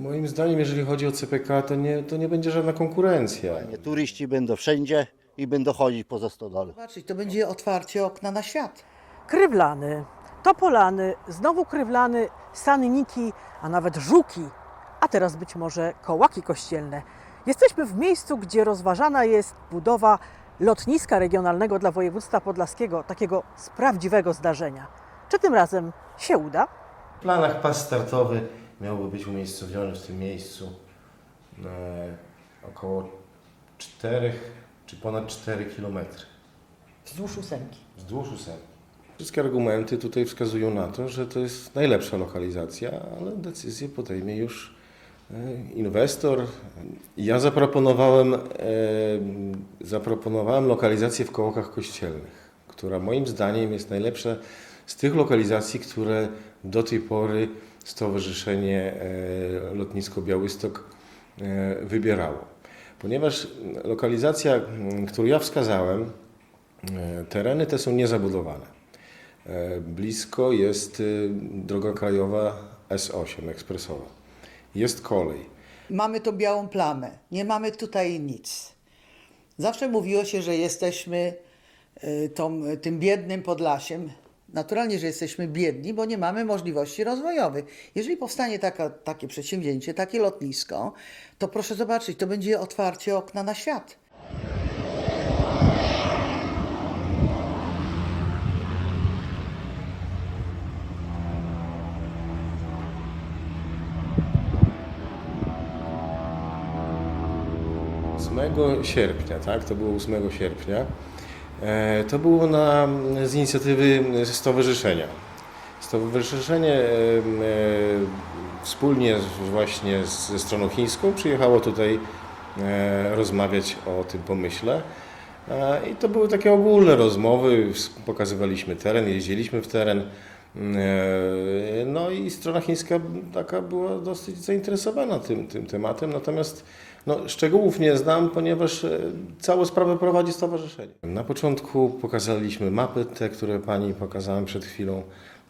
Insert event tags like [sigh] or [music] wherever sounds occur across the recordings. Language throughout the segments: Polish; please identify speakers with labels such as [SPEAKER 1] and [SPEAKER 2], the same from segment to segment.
[SPEAKER 1] Moim zdaniem, jeżeli chodzi o CPK, to nie, to nie będzie żadna konkurencja.
[SPEAKER 2] Nie, turyści będą wszędzie i będą chodzić poza stodole.
[SPEAKER 3] Zobaczyć, to będzie otwarcie okna na świat.
[SPEAKER 4] Krywlany, topolany, znowu krywlany, sanniki, a nawet żuki, a teraz być może kołaki kościelne. Jesteśmy w miejscu, gdzie rozważana jest budowa lotniska regionalnego dla województwa podlaskiego, takiego z prawdziwego zdarzenia. Czy tym razem się uda?
[SPEAKER 1] W planach pas startowy miałby być umiejscowiony w tym miejscu e, około 4 czy ponad 4 kilometry
[SPEAKER 3] Wzdłuż ósemki.
[SPEAKER 1] wzdłuż ósemki. Wszystkie argumenty tutaj wskazują na to, że to jest najlepsza lokalizacja, ale decyzję podejmie już e, inwestor. Ja zaproponowałem, e, zaproponowałem lokalizację w kołokach kościelnych, która moim zdaniem jest najlepsza z tych lokalizacji, które do tej pory Stowarzyszenie e, Lotnisko Białystok e, wybierało. Ponieważ lokalizacja, którą ja wskazałem, e, tereny te są niezabudowane. Blisko jest droga krajowa S8 ekspresowa. Jest kolej.
[SPEAKER 3] Mamy tą białą plamę. Nie mamy tutaj nic. Zawsze mówiło się, że jesteśmy tą, tym biednym Podlasiem. Naturalnie, że jesteśmy biedni, bo nie mamy możliwości rozwojowych. Jeżeli powstanie taka, takie przedsięwzięcie, takie lotnisko, to proszę zobaczyć, to będzie otwarcie okna na świat.
[SPEAKER 1] Sierpnia, tak? To było 8 sierpnia. E, To było na, z inicjatywy stowarzyszenia. Stowarzyszenie e, e, wspólnie właśnie ze stroną chińską przyjechało tutaj e, rozmawiać o tym pomyśle. E, I to były takie ogólne rozmowy, pokazywaliśmy teren, jeździliśmy w teren. E, No i strona chińska taka była dosyć zainteresowana tym, tym tematem, natomiast no, szczegółów nie znam, ponieważ e, całą sprawę prowadzi stowarzyszenie. Na początku pokazaliśmy mapy, te, które Pani pokazałem przed chwilą.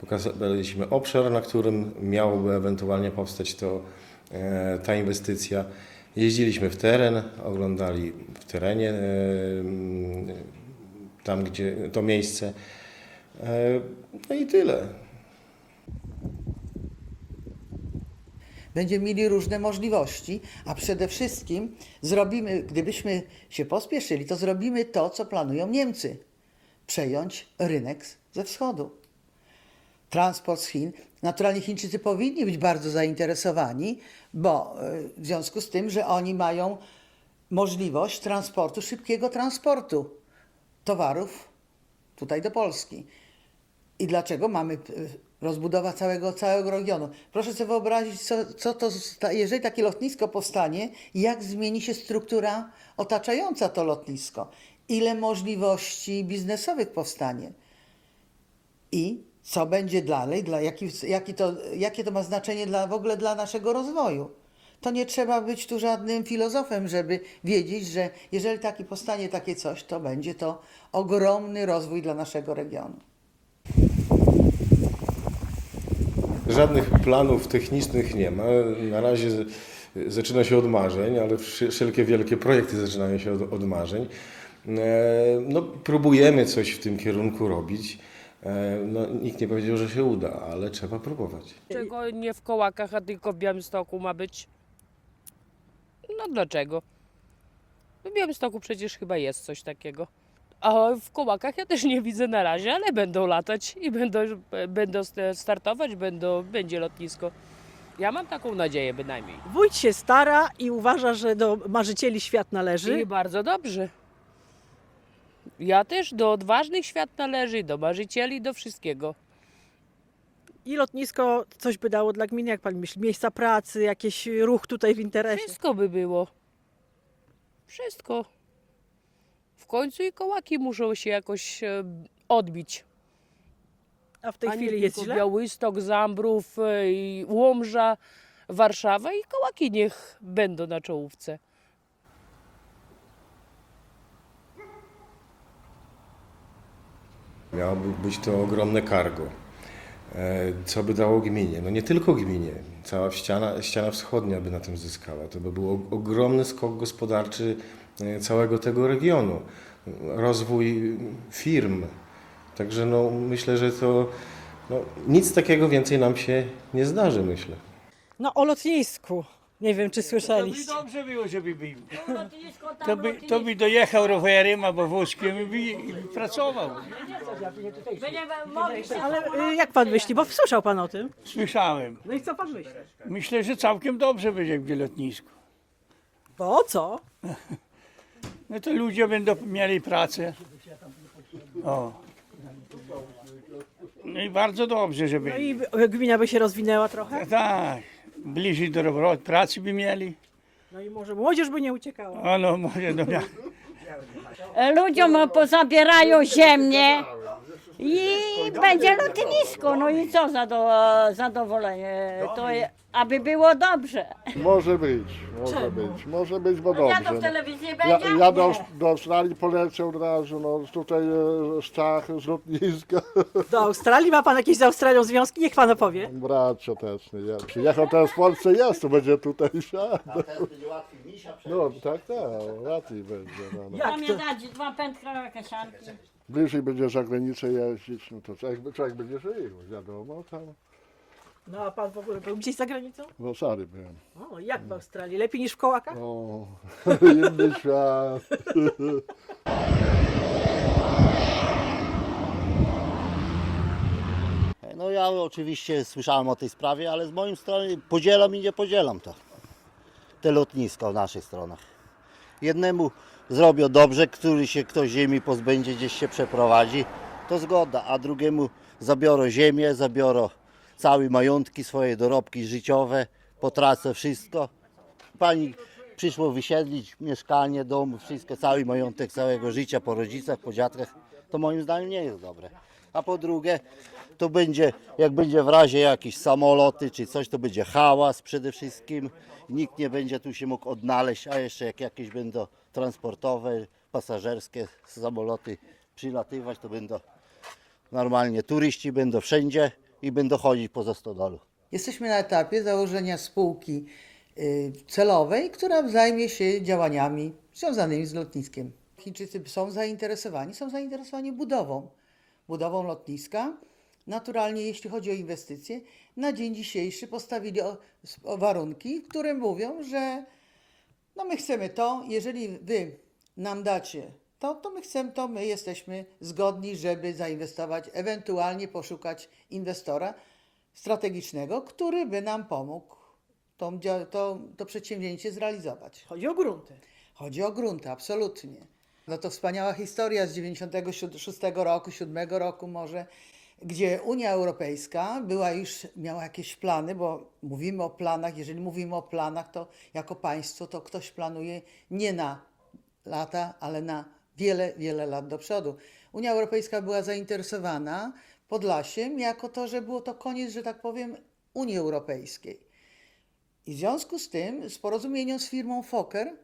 [SPEAKER 1] Pokazaliśmy obszar, na którym miałoby ewentualnie powstać to, e, ta inwestycja. Jeździliśmy w teren, oglądali w terenie e, tam, gdzie to miejsce. No i tyle.
[SPEAKER 3] Będziemy mieli różne możliwości, a przede wszystkim zrobimy, gdybyśmy się pospieszyli, to zrobimy to, co planują Niemcy. Przejąć rynek ze wschodu. Transport z Chin. Naturalnie Chińczycy powinni być bardzo zainteresowani, bo e, w związku z tym, że oni mają możliwość transportu, szybkiego transportu towarów tutaj do Polski. I dlaczego mamy y, rozbudowa całego, całego regionu? Proszę sobie wyobrazić, co, co to, jeżeli takie lotnisko powstanie, jak zmieni się struktura otaczająca to lotnisko, ile możliwości biznesowych powstanie i co będzie dalej, dla, jaki, jaki to, jakie to ma znaczenie dla, w ogóle dla naszego rozwoju. To nie trzeba być tu żadnym filozofem, żeby wiedzieć, że jeżeli taki powstanie takie coś, to będzie to ogromny rozwój dla naszego regionu.
[SPEAKER 1] Żadnych planów technicznych nie ma. Na razie zaczyna się od marzeń, ale wszelkie wielkie projekty zaczynają się od, od marzeń. E, No, próbujemy coś w tym kierunku robić. E, No, nikt nie powiedział, że się uda, ale trzeba próbować.
[SPEAKER 5] Dlaczego nie w Kołakach, a tylko w Białymstoku ma być? No dlaczego? W Białymstoku przecież chyba jest coś takiego. A w Kołakach ja też nie widzę na razie, ale będą latać i będą, będą startować, będą, będzie lotnisko. Ja mam taką nadzieję bynajmniej.
[SPEAKER 4] Wójt się stara i uważa, że do marzycieli świat należy.
[SPEAKER 5] I bardzo dobrze. Ja też do odważnych świat należy, do marzycieli, do wszystkiego.
[SPEAKER 4] I lotnisko coś by dało dla gminy, jak pan myśli? Miejsca pracy, jakiś ruch tutaj w interesie.
[SPEAKER 5] Wszystko by było. Wszystko. W końcu i kołaki muszą się jakoś e, odbić.
[SPEAKER 4] A w tej
[SPEAKER 5] A nie
[SPEAKER 4] chwili jest źle?
[SPEAKER 5] Białystok, Zambrów, e, i Łomża, Warszawa i kołaki niech będą na czołówce.
[SPEAKER 1] Miałoby być to ogromne cargo. E, Co by dało gminie? No nie tylko gminie. Cała ściana, ściana wschodnia by na tym zyskała. To by był og- ogromny skok gospodarczy całego tego regionu. Rozwój firm. Także no, myślę, że to no, nic takiego więcej nam się nie zdarzy, myślę.
[SPEAKER 4] No o lotnisku. Nie wiem, czy
[SPEAKER 6] To by
[SPEAKER 4] słyszeliście.
[SPEAKER 6] dobrze było, żeby był. To by, to by dojechał rowerem albo wózkiem i by, i by pracował.
[SPEAKER 4] Ale y, jak pan myśli? Bo słyszał pan o tym.
[SPEAKER 6] Słyszałem.
[SPEAKER 4] No i co pan myśli?
[SPEAKER 6] Myślę, że całkiem dobrze będzie w lotnisku.
[SPEAKER 4] Bo co? [laughs]
[SPEAKER 6] No to ludzie będą mieli pracę. O. No i bardzo dobrze,
[SPEAKER 4] No
[SPEAKER 6] żeby.
[SPEAKER 4] i y, gmina by się rozwinęła trochę.
[SPEAKER 6] Tak, bliżej do ro- pracy by mieli.
[SPEAKER 4] No i może młodzież by nie uciekała.
[SPEAKER 6] O no, może do
[SPEAKER 7] ludziom pozabierają ziemię i będzie lotnisko. No i co za do, zadowolenie? To je- aby było dobrze.
[SPEAKER 8] Może być, może być, może być, bo
[SPEAKER 7] Ja to
[SPEAKER 8] dobrze.
[SPEAKER 7] w telewizji
[SPEAKER 8] Ja,
[SPEAKER 7] będzie?
[SPEAKER 8] ja do, do Australii polecę od razu, no tutaj e, z Czech, z lotniska. [laughs]
[SPEAKER 4] Do Australii ma pan jakieś z Australią związki? Niech pan opowie.
[SPEAKER 8] Bracio też, nie, ja przyjechał teraz w Polsce jest, to będzie tutaj [laughs] siadł.
[SPEAKER 2] Teraz będzie łatwiej misia
[SPEAKER 8] No tak, tak, łatwiej będzie. No, no.
[SPEAKER 7] Mam
[SPEAKER 4] Jak
[SPEAKER 7] je
[SPEAKER 4] to?
[SPEAKER 7] dać dwa pętka kasianki.
[SPEAKER 8] Bliżej będzie za granicę jeździć, no to człowiek, człowiek będzie żył, wiadomo, tam
[SPEAKER 4] No a pan w ogóle był gdzieś za granicą?
[SPEAKER 8] w Osary byłem.
[SPEAKER 4] O, jak w Australii? Lepiej niż w kołakach?
[SPEAKER 8] O, [laughs] inny świat. [laughs]
[SPEAKER 2] No ja oczywiście słyszałem o tej sprawie, ale z mojej strony podzielam i nie podzielam to. Te lotniska w naszych stronach. Jednemu zrobią dobrze, który się ktoś ziemi pozbędzie, gdzieś się przeprowadzi, to zgoda, a drugiemu zabiorą ziemię, zabiorą całe majątki, swoje dorobki życiowe, potracę wszystko. Pani przyszło wysiedlić mieszkanie, dom, wszystko, cały majątek całego życia po rodzicach, po dziadkach, to moim zdaniem nie jest dobre. A po drugie, to będzie, jak będzie w razie jakieś samoloty czy coś, to będzie hałas przede wszystkim. Nikt nie będzie tu się mógł odnaleźć, a jeszcze jak jakieś będą transportowe, pasażerskie samoloty przylatywać, to będą normalnie turyści będą wszędzie i będą chodzić poza stodolu.
[SPEAKER 3] Jesteśmy na etapie założenia spółki celowej, która zajmie się działaniami związanymi z lotniskiem. Chińczycy są zainteresowani, są zainteresowani budową, budową lotniska. Naturalnie, jeśli chodzi o inwestycje, na dzień dzisiejszy postawili o, o warunki, które mówią, że no my chcemy to, jeżeli wy nam dacie to, to my chcemy to, my jesteśmy zgodni, żeby zainwestować, ewentualnie poszukać inwestora strategicznego, który by nam pomógł tą, to, to przedsięwzięcie zrealizować.
[SPEAKER 4] Chodzi o grunty.
[SPEAKER 3] Chodzi o grunty, absolutnie. No to wspaniała historia z 96 roku, 7 roku może, gdzie Unia Europejska była już, miała jakieś plany, bo mówimy o planach, jeżeli mówimy o planach, to jako państwo to ktoś planuje nie na lata, ale na wiele, wiele lat do przodu. Unia Europejska była zainteresowana Podlasiem jako to, że było to koniec, że tak powiem, Unii Europejskiej. I w związku z tym, z porozumieniem z firmą Fokker,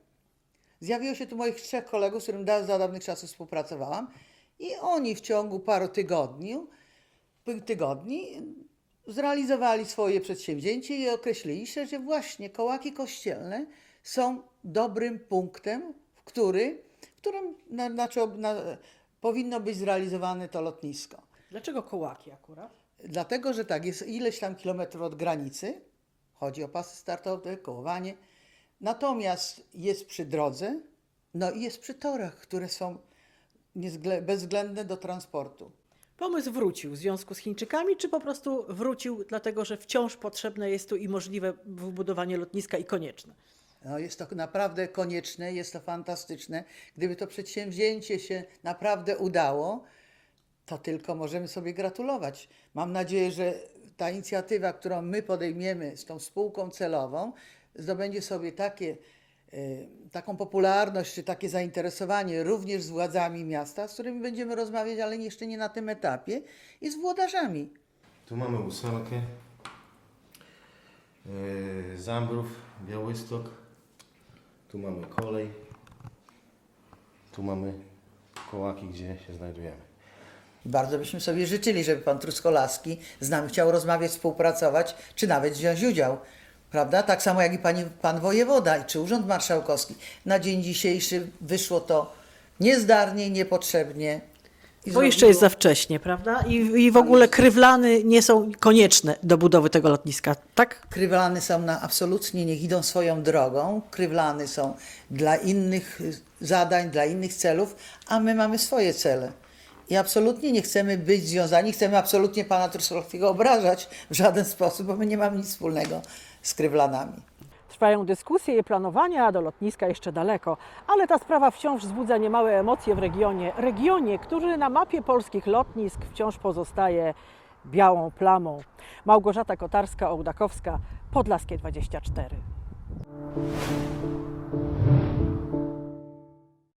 [SPEAKER 3] zjawiło się tu moich trzech kolegów, z którym da- za dawnych czasów współpracowałam i oni w ciągu paru tygodni, tygodni zrealizowali swoje przedsięwzięcie i określili się, że właśnie kołaki kościelne są dobrym punktem, w, który, w którym na, znaczy, na, powinno być zrealizowane to lotnisko.
[SPEAKER 4] Dlaczego kołaki akurat?
[SPEAKER 3] Dlatego, że tak, jest ileś tam kilometrów od granicy, chodzi o pasy startowe, kołowanie, natomiast jest przy drodze, no i jest przy torach, które są bezwzględne do transportu.
[SPEAKER 4] Pomysł wrócił w związku z Chińczykami, czy po prostu wrócił dlatego, że wciąż potrzebne jest tu i możliwe wybudowanie lotniska i konieczne?
[SPEAKER 3] No jest to naprawdę konieczne, jest to fantastyczne. Gdyby to przedsięwzięcie się naprawdę udało, to tylko możemy sobie gratulować. Mam nadzieję, że ta inicjatywa, którą my podejmiemy z tą spółką celową, zdobędzie sobie takie, y, taką popularność czy takie zainteresowanie również z władzami miasta, z którymi będziemy rozmawiać, ale jeszcze nie na tym etapie, i z włodarzami.
[SPEAKER 1] Tu mamy ósemkę, yy, Zambrów, Białystok, tu mamy kolej, tu mamy kołaki, gdzie się znajdujemy.
[SPEAKER 3] I bardzo byśmy sobie życzyli, żeby pan Truskolaski z nami chciał rozmawiać, współpracować, czy nawet wziąć udział. Prawda? Tak samo jak i pani, pan wojewoda, czy urząd marszałkowski. Na dzień dzisiejszy wyszło to niezdarnie, niepotrzebnie. I
[SPEAKER 4] Bo jeszcze jest za wcześnie, prawda? I, I w ogóle krywlany nie są konieczne do budowy tego lotniska, tak?
[SPEAKER 3] Krywlany są na absolutnie, niech idą swoją drogą. Krywlany są dla innych zadań, dla innych celów, a my mamy swoje cele. I absolutnie nie chcemy być związani, chcemy absolutnie pana Truskolaskiego obrażać w żaden sposób, bo my nie mamy nic wspólnego z krywlanami.
[SPEAKER 4] Trwają dyskusje i planowania, do lotniska jeszcze daleko, ale ta sprawa wciąż wzbudza niemałe emocje w regionie. Regionie, który na mapie polskich lotnisk wciąż pozostaje białą plamą. Małgorzata Kotarska-Ołdakowska, Podlaskie 24.